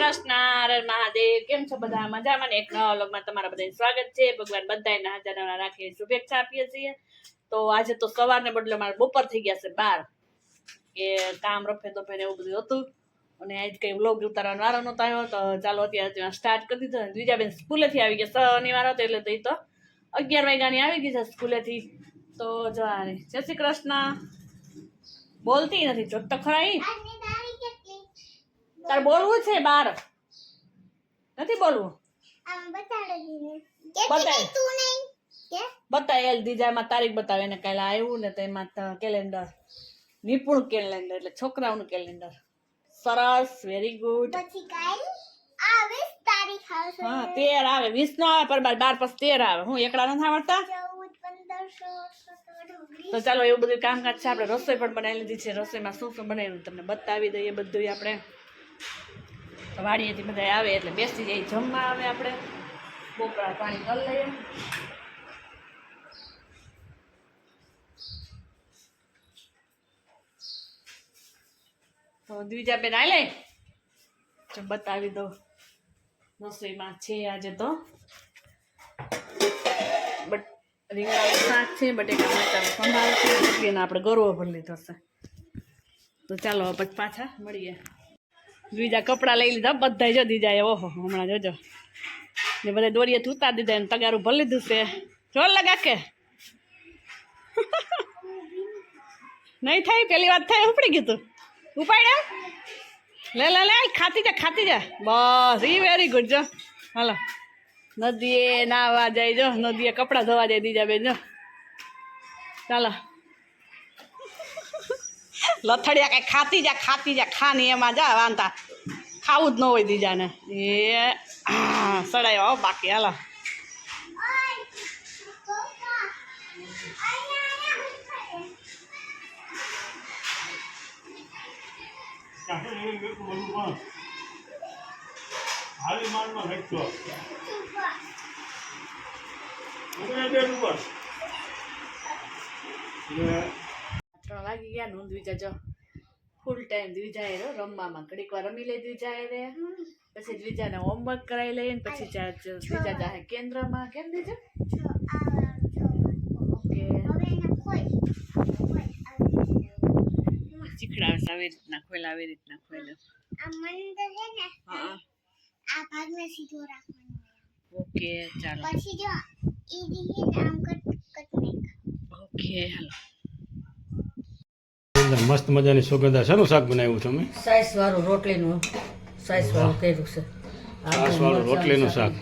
કૃષ્ણ મહાદેવ, કેમ છો બધા? મજામાં ને? એક નવા વ્લોગમાં તમારા બધાને સ્વાગત છે. ભગવાન બધાને હાજર નવરા રાખીને શુભેચ્છા આપીએ છીએ. તો આજે તો સવારને બદલે મારે બપોર થઈ ગયા છે બાર. કે કામ રફે તો ને એવું બધું હતું. અને આજ કંઈ વ્લોગ ઉતારવાનો વારો નહોતો આવ્યો. તો ચાલો અત્યારે સ્ટાર્ટ કરી દીધો અને બીજા બેન સ્કૂલેથી આવી ગયા. શનિવાર હતો એટલે તો એ તો અગિયાર વાગ્યાની આવી ગઈ છે સ્કૂલેથી. તો જવા જય શ્રી કૃષ્ણ. બોલતી નથી. જોત તો ખરા ઈ. તારે બોલવું છે બાર? નથી બોલવું? બતાય. એલ દીજામાં તારીખ બતાવે. ને કાલે આવ્યું ને તેમાં કેલેન્ડર. નિપુણ કેલેન્ડર એટલે છોકરાઓનું કેલેન્ડર. સરસ વેરી ગુડ હા તેર આવે. વીસ નો આવે પર બાર પછી તેર આવે. હું એકડા નથી આવડતા? તો ચાલો એવું બધું કામકાજ છે. આપણે રસોઈ પણ બનાવી લીધી છે. રસોઈમાં શું શું બનાવ્યું તમને બતાવી દઈએ બધું આપણે. વાડીએથી બધા આવે એટલે બેસી જઈએ જમવા આવે આપણે. બોપરા પાણી કરી લઈએ. તો દ્વિજા બેન આવી લે જો બતાવી દો રસોઈમાં છે આજે તો. બટ રીંગણાનું શાક છે બટેકા મરચાનો સંભાળ છે આપણે ગરવો ભરી લીધો છે. તો ચાલો પછી પાછા મળીએ. બીજા કપડાં લઈ લીધા બધા જો દીજા ઓહો, હમણાં જોજો. ને બધા દોરીએ ઉતાર દીધા એને તગારું ભરી લીધું છે. જોર લગા કે. નહીં થાય, પેલી વાત થાય, ઉપડી ગયું તું. ઉપાડ્યા લે લે લે, ખાતી જા ખાતી જા. બસ, ઈ વેરી ગુડ જો. હાલો. નદીએ નાવા જાય, જો. નદીએ કપડાં ધોવા જાય, દીજા બેન, જો. ચાલો. લથડિયા કઈ ખાતી જા ખાતી જા, ખાની એમાં જા, વાંધા. ખાવું જ ન હોય દીજાને. એ સડાયો. હો બાકી, હાલો. હાલી બેન ઉપર. ને ગયા નોંધવી જજો ફૂલ ટાઈમ દ્વિજા એ રમવામાં. ઘડીક વાર રમી લે દ્વિજા એ પછી દ્વિજાને હોમવર્ક કરાવી લઈએ ને પછી દ્વિજા જાહે કેન્દ્રમાં. કેમ દેજો ઓકે. શીખડાવે આવી રીતના ખોલા આવી રીતના ખોલે હા ઓકે ચાલો. પછી જો ઈ રીતે આમ કટ કટ ઓકે હાલો. અંદર મસ્ત મજાની સુગંધા શેનું શાક બનાવ્યું તમે? સાઈસ વાળું રોટલીનું. સાઈસ વાળું કર્યું છે. છાશ વાળું રોટલીનું શાક.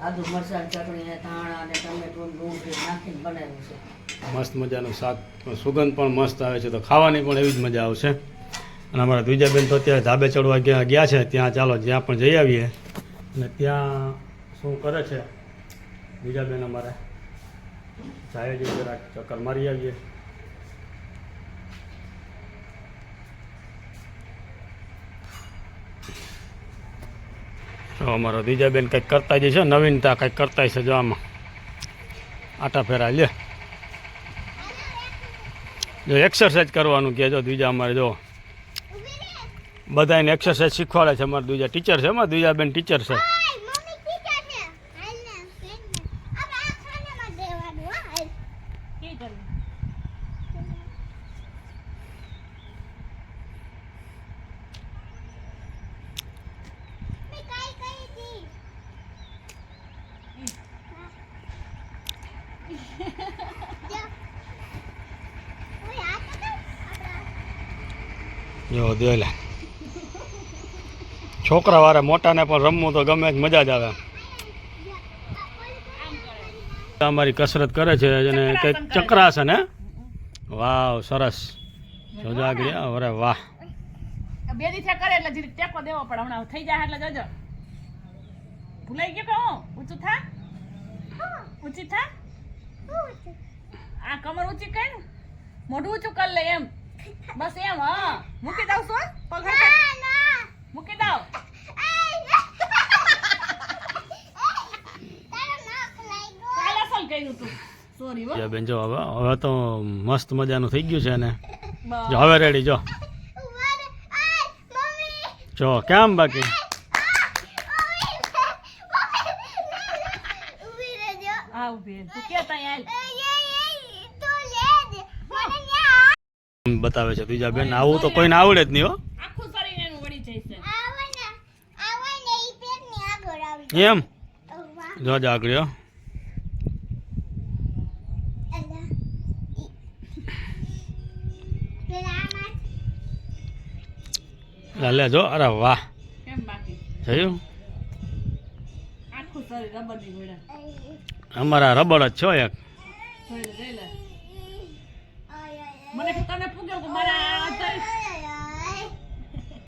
આદુ મરચાં ચટણી ધાણા અને ટમેટું ડુંગળી નાખીને બનાવ્યું છે. મસ્ત મજાનું શાક. સુગંધ પણ મસ્ત આવે છે. તો ખાવાની પણ એવી જ મજા આવશે. અને અમારા દ્વિજાબેન તો અત્યારે ધાબે ચડવા ગયા ગયા છે. ત્યાં ચાલો જ્યાં પણ જઈ આવીએ. અને ત્યાં શું કરે છે? દ્વિજાબેન અમારે. જાય જઈ જરાક ચક્કર મારી આવીએ. તો અમારો દીજાબેન કંઈક કરતા જશે નવીનતા કંઈક કરતા છે જો આમાં. આટા ફેરા લે. જો એક્સરસાઇઝ કરવાનું કહે જો દ્વિજા અમારે જો બધાને એક્સરસાઇઝ શીખવાડે છે, અમારા દ્વિજા ટીચર છે, અમારા દ્વિજાબેન ટીચર છે મમ્મી ટીચર છે હાલ ને ફ્રેન્ડ ને હવે આ ખાનામાં દેવાનું હા હાલ કે કરવું મેં કાઈ કહી હતી ઓય આ તો કર આપડા જો દેલા છોકરા વાળા મોટાને પણ રમવું તો ગમે જ મજા જ આવે. અમારી કસરત કરે છે અને કંઈક ચક્રાસન હે વાવ સરસ. જોજો આગળ અરે વાહ. બે દીથા કરે એટલે જીરીક ટેકો દેવો પડે. હમણાં થઈ જાય એટલે જોજો. ભૂલાઈ ગયો કે હું? ઊંચું થા? ઊંચી થા? આ કમર ઊંચી કર. મોઢું ઊંચું કરી લે એમ. બસ એમ હા. મૂકી દઉં છો પગડ મૂકી દઉં. હવે તો મસ્ત મજાનું થઈ ગયું છે ને. જો હવે રેડી જો. જો કેમ બાકી? ન્યા બતાવે છે બીજા બેન. આવું તો કોઈને આવડે જ નહીં હો. એમ? ઓ જો જ આગળ લે, જો. અરે વાહ. થયું? જોયું અમારા રબડ જ છો એક જોઈ લે જોઈ લે આય, આય, મને પોતાને તને પૂગ્યો કે મારા